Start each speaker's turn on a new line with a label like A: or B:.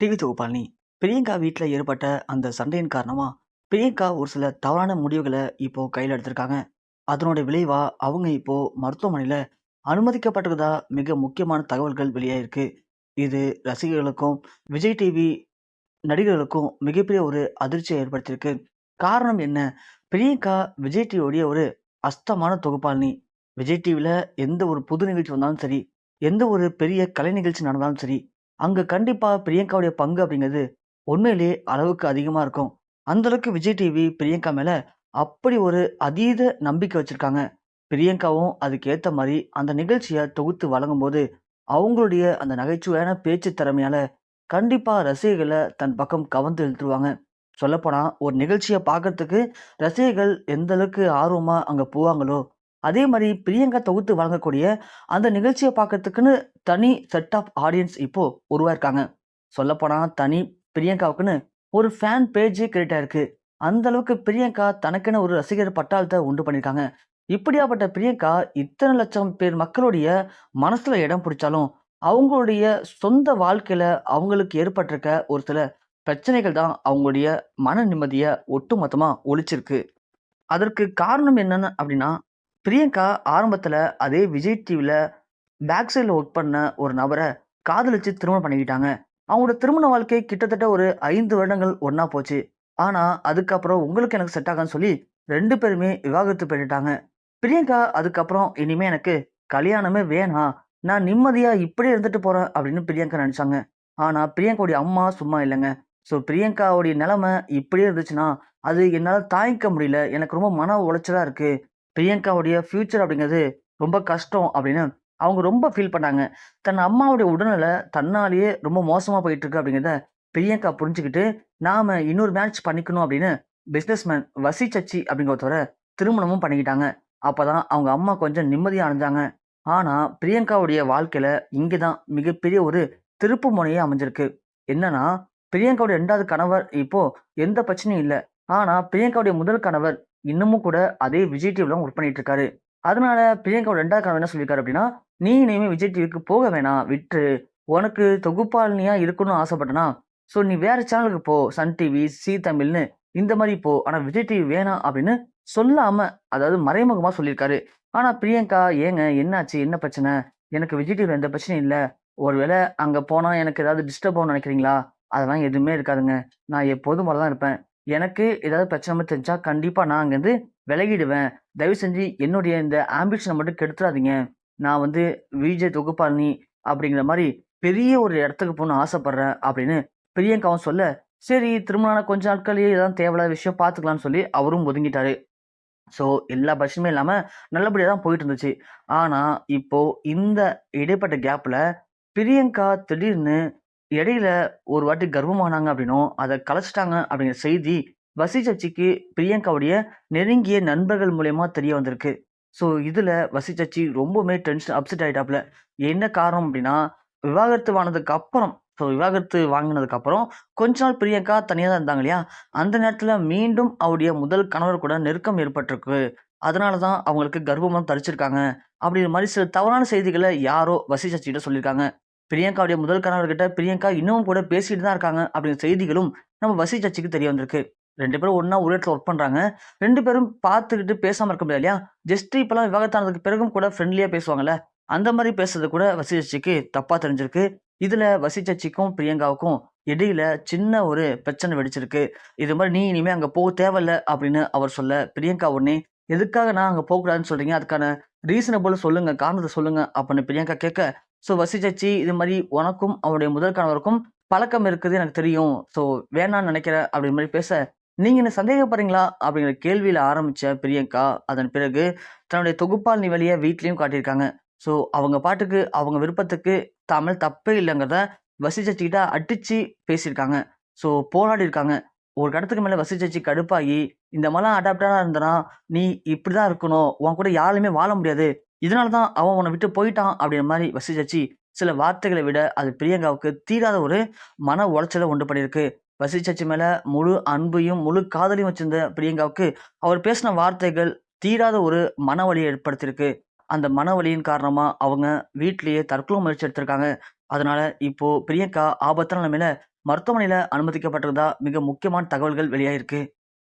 A: TV தொகுப்பாளினி Priyanka வீட்டில் ஏற்பட்ட அந்த சண்டையின் காரணமாக பிரியங்கா ஒரு சில தவறான முடிவுகளை இப்போ கையில் எடுத்திருக்காங்க. அதனுடைய விளைவாக அவங்க இப்போ மருத்துவமனையில் அனுமதிக்கப்பட்டிருக்கதா மிக முக்கியமான தகவல்கள் வெளியாயிருக்கு. இது ரசிகர்களுக்கும் விஜய் டிவி நடிகர்களுக்கும் மிகப்பெரிய ஒரு அதிர்ச்சியை ஏற்படுத்தியிருக்கு. காரணம் என்ன? பிரியங்கா விஜய் டிவியோடைய ஒரு அஸ்தமான தொகுப்பாளினி விஜய் டிவியில் எந்த ஒரு புது நிகழ்ச்சி வந்தாலும் சரி எந்த ஒரு பெரிய கலை நிகழ்ச்சி நடந்தாலும் சரி அங்கே கண்டிப்பாக பிரியங்காவுடைய பங்கு அப்படிங்கிறது உண்மையிலேயே அளவுக்கு அதிகமாக இருக்கும். அந்த அளவுக்கு விஜய் டிவி பிரியங்கா மேலே அப்படி ஒரு அதீத நம்பிக்கை வச்சுருக்காங்க. பிரியங்காவும் அதுக்கேற்ற மாதிரி அந்த நிகழ்ச்சியை தொகுத்து வழங்கும்போது அவங்களுடைய அந்த நகைச்சுவையான பேச்சு திறமையால் கண்டிப்பாக ரசிகர்களை தன் பக்கம் கவர்ந்து இழுத்துருவாங்க. சொல்லப்போனால் ஒரு நிகழ்ச்சியை பார்க்கறதுக்கு ரசிகர்கள் எந்த அளவுக்கு ஆர்வமாக அங்கே போவாங்களோ அதே மாதிரி பிரியங்கா தொகுத்து வழங்கக்கூடிய அந்த நிகழ்ச்சியை பார்க்கறதுக்குன்னு தனி செட் ஆஃப் ஆடியன்ஸ் இப்போ உருவாயிருக்காங்க. சொல்லப்போனால் தனி பிரியங்காவுக்குன்னு ஒரு ஃபேன் பேஜே கிரியேட் ஆயிருக்கு. அந்த அளவுக்கு பிரியங்கா தனக்குன்னு ஒரு ரசிகர் பட்டாளத்தை உண்டு பண்ணியிருக்காங்க. இப்படியாப்பட்ட பிரியங்கா இத்தனை லட்சம் பேர் மக்களுடைய மனசுல இடம் பிடிச்சாலும் அவங்களுடைய சொந்த வாழ்க்கையில அவங்களுக்கு ஏற்பட்டிருக்க ஒரு சில பிரச்சனைகள் தான் அவங்களுடைய மன நிம்மதியை ஒட்டுமொத்தமாக ஒழிச்சிருக்கு. அதற்கு காரணம் என்னென்னு அப்படின்னா பிரியங்கா ஆரம்பத்தில் அதே விஜய் டிவியில் பேக் சைடில் ஒர்க் பண்ண ஒரு நபரை காதலிச்சு திருமணம் பண்ணிக்கிட்டாங்க. அவங்களோட திருமண வாழ்க்கை கிட்டத்தட்ட ஒரு ஐந்து வருடங்கள் ஒன்றா போச்சு. ஆனால் அதுக்கப்புறம் உங்களுக்கு எனக்கு செட் ஆகான்னு சொல்லி ரெண்டு பேருமே விவாகரத்து பண்ணிட்டாங்க. பிரியங்கா அதுக்கப்புறம் இனிமே எனக்கு கல்யாணமே வேணாம். நான் நிம்மதியாக இப்படியே இருந்துட்டு போகிறேன் அப்படின்னு பிரியங்கா நினச்சாங்க. ஆனால் பிரியங்காவுடைய அம்மா சும்மா இல்லைங்க. ஸோ பிரியங்காவுடைய நிலமை இப்படியே இருந்துச்சுன்னா அது என்னால் தாங்கிக்க முடியல. எனக்கு ரொம்ப மன உளைச்சலாக இருக்குது பிரியங்காவுடைய ஃப்யூச்சர் அப்படிங்கிறது ரொம்ப கஷ்டம் அப்படின்னு அவங்க ரொம்ப ஃபீல் பண்ணாங்க. தன் அம்மாவுடைய உடல்நிலை தன்னாலேயே ரொம்ப மோசமாக போயிட்டு இருக்கு அப்படிங்கிறத பிரியங்கா புரிஞ்சுக்கிட்டு நாம் இன்னொரு மேட்ச் பண்ணிக்கணும் அப்படின்னு பிஸ்னஸ்மேன் வசி சச்சி அப்படிங்கிறவரை திருமணமும் பண்ணிக்கிட்டாங்க. அப்போ தான் அவங்க அம்மா கொஞ்சம் நிம்மதியாக அடைஞ்சாங்க. ஆனால் பிரியங்காவுடைய வாழ்க்கையில் இங்கே தான் மிகப்பெரிய ஒரு திருப்பு முனையே அமைஞ்சிருக்கு. என்னன்னா பிரியங்காவுடைய ரெண்டாவது கணவர் இப்போ எந்த பிரச்சனையும் இல்லை. ஆனால் பிரியங்காவுடைய முதல் கணவர் இன்னமும் கூட அதே விஜய் டிவில ஒர்க் பண்ணிட்டு இருக்காரு. அதனால பிரியங்காவோட ரெண்டாவது கனவு என்ன சொல்லியிருக்காரு அப்படின்னா நீ இனிமே விஜய் டிவிக்கு போக வேணாம் விட்டு உனக்கு தொகுப்பாளினியா இருக்கணும்னு ஆசைப்பட்டனா ஸோ நீ வேற சேனலுக்கு போ. சன் டிவி சி தமிழ்னு இந்த மாதிரி போ. ஆனால் விஜய் டிவி வேணாம் அப்படின்னு சொல்லாம அதாவது மறைமுகமாக சொல்லியிருக்காரு. ஆனால் பிரியங்கா ஏங்க என்னாச்சு? என்ன பிரச்சனை? எனக்கு விஜய் டிவியில் எந்த பிரச்சனையும் இல்லை. ஒருவேளை அங்கே போனால் எனக்கு ஏதாவது டிஸ்டர்ப் ஆகும் நினைக்கிறீங்களா? அதெல்லாம் எதுவுமே இருக்காதுங்க. நான் எப்போதும் போல தான் இருப்பேன். எனக்கு ஏதாவது பிரச்சனை தெரிஞ்சால் தெரிஞ்சா கண்டிப்பாக நான் அங்கேருந்து விலகிடுவேன். தயவு செஞ்சு என்னுடைய இந்த ஆம்பிஷனை மட்டும் கெடுத்துடாதீங்க நான் வந்து விஜய் தொகுப்பாளினி அப்படிங்கிற மாதிரி பெரிய ஒரு இடத்துக்கு போகணும்னு ஆசைப்பட்றேன் அப்படின்னு பிரியங்காவும் சொல்ல சரி திருமணம் கொஞ்ச நாட்கள்லேயே ஏதாவது தேவையில்லாத விஷயம் பார்த்துக்கலாம்னு சொல்லி அவரும் ஒதுங்கிட்டாரு. ஸோ எல்லா பிரச்சனையும் இல்லாமல் நல்லபடியாக தான் போயிட்டு இருந்துச்சு. ஆனால் இப்போது இந்த இடைப்பட்ட கேப்பில் பிரியங்கா திடீர்னு இடையில ஒரு வாட்டி கர்ப்பமானாங்க அப்படின்னும் அதை கலைச்சிட்டாங்க அப்படிங்கிற செய்தி வசி சச்சிக்கு பிரியங்காவுடைய நெருங்கிய நண்பர்கள் மூலயமா தெரிய வந்திருக்கு. ஸோ இதில் வசி சச்சி ரொம்பவுமே டென்ஷன் அப்செட் ஆகிட்டாப்புல என்ன காரணம் அப்படின்னா விவாகரத்து வாங்கினதுக்கு அப்புறம் ஸோ விவாகரத்து வாங்கினதுக்கு அப்புறம் கொஞ்ச நாள் பிரியங்கா தனியாக தான் இருந்தாங்க இல்லையா? அந்த நேரத்தில் மீண்டும் அவருடைய முதல் கணவர் கூட நெருக்கம் ஏற்பட்டிருக்கு. அதனால தான் அவங்களுக்கு கர்ப்பமாக தரிச்சிருக்காங்க. அப்படிங்கிற மாதிரி சில தவறான செய்திகளை யாரோ வசி சச்சிகிட்ட சொல்லியிருக்காங்க பிரியங்காவுடைய முதல் கணவர்கிட்ட பிரியங்கா இன்னமும் கூட பேசிட்டு தான் இருக்காங்க அப்படிங்கிற செய்திகளும் நம்ம வசி சச்சிக்கு தெரிய வந்திருக்கு. ரெண்டு பேரும் ஒன்றா ஒரு இடத்துல ஒர்க் பண்ணுறாங்க ரெண்டு பேரும் பார்த்துக்கிட்டு பேசாமல் இருக்க முடியாது இல்லையா? ஜஸ்ட் இப்போலாம் விவாகத்தானதுக்கு பிறகும் கூட ஃப்ரெண்ட்லியாக பேசுவாங்கல்ல? அந்த மாதிரி பேசுறது கூட வசி சச்சிக்கு தப்பாக தெரிஞ்சிருக்கு. இதில் வசி சச்சிக்கும் பிரியங்காவுக்கும் இடையில சின்ன ஒரு பிரச்சனை வெடிச்சிருக்கு. இது மாதிரி நீ இனிமேல் அங்கே போக தேவையில்ல அப்படின்னு அவர் சொல்ல பிரியங்கா உடனே எதுக்காக நான் அங்கே போகக்கூடாதுன்னு சொல்கிறீங்க அதுக்கான ரீசனபிள் சொல்லுங்கள் காரணத்தை சொல்லுங்க அப்படின்னு பிரியங்கா கேட்க ஸோ வசி இது மாதிரி உனக்கும் அவருடைய முதல் கணவருக்கும் பழக்கம் இருக்குது எனக்கு தெரியும். ஸோ வேணான்னு நினைக்கிறேன் அப்படி மாதிரி பேச நீங்க என்ன சந்தேகப்படுறீங்களா? அப்படிங்கிற கேள்வியில ஆரம்பிச்ச பிரியங்கா அதன் பிறகு தன்னுடைய தொகுப்பால் நிவலிய வீட்லயும் காட்டியிருக்காங்க. ஸோ அவங்க பாட்டுக்கு அவங்க விருப்பத்துக்கு தமிழ் தப்பே இல்லைங்கிறத வசிச்சச்சிக்கிட்ட அடிச்சு பேசியிருக்காங்க. ஸோ போராடி இருக்காங்க ஒரு கடத்துக்கு மேலே வசிச்சச்சி கடுப்பாகி இந்த மாதிரிலாம் அடாப்டாக இருந்தனா நீ இப்படி தான் இருக்கணும். உன் கூட யாருமே வாழ முடியாது. இதனால தான் அவன் உன்னை விட்டு போயிட்டான் அப்படின்ற மாதிரி வசிச்சச்சி. சில வார்த்தைகளை விட அது பிரியங்காவுக்கு தீராத ஒரு மன உளைச்சலை உண்டு பண்ணியிருக்கு. வசிச்சச்சி மேலே முழு அன்பையும் முழு காதலையும் வச்சிருந்த பிரியங்காவுக்கு அவர் பேசின வார்த்தைகள் தீராத ஒரு மன வலியை ஏற்படுத்தியிருக்கு. அந்த மன வலியின் அவங்க வீட்டிலேயே தற்கொலை முயற்சி எடுத்திருக்காங்க. அதனால இப்போ பிரியங்கா ஆபத்தான நிலைமையில மருத்துவமனையில் அனுமதிக்கப்பட்டிருந்தா மிக முக்கியமான தகவல்கள் வெளியாகிருக்கு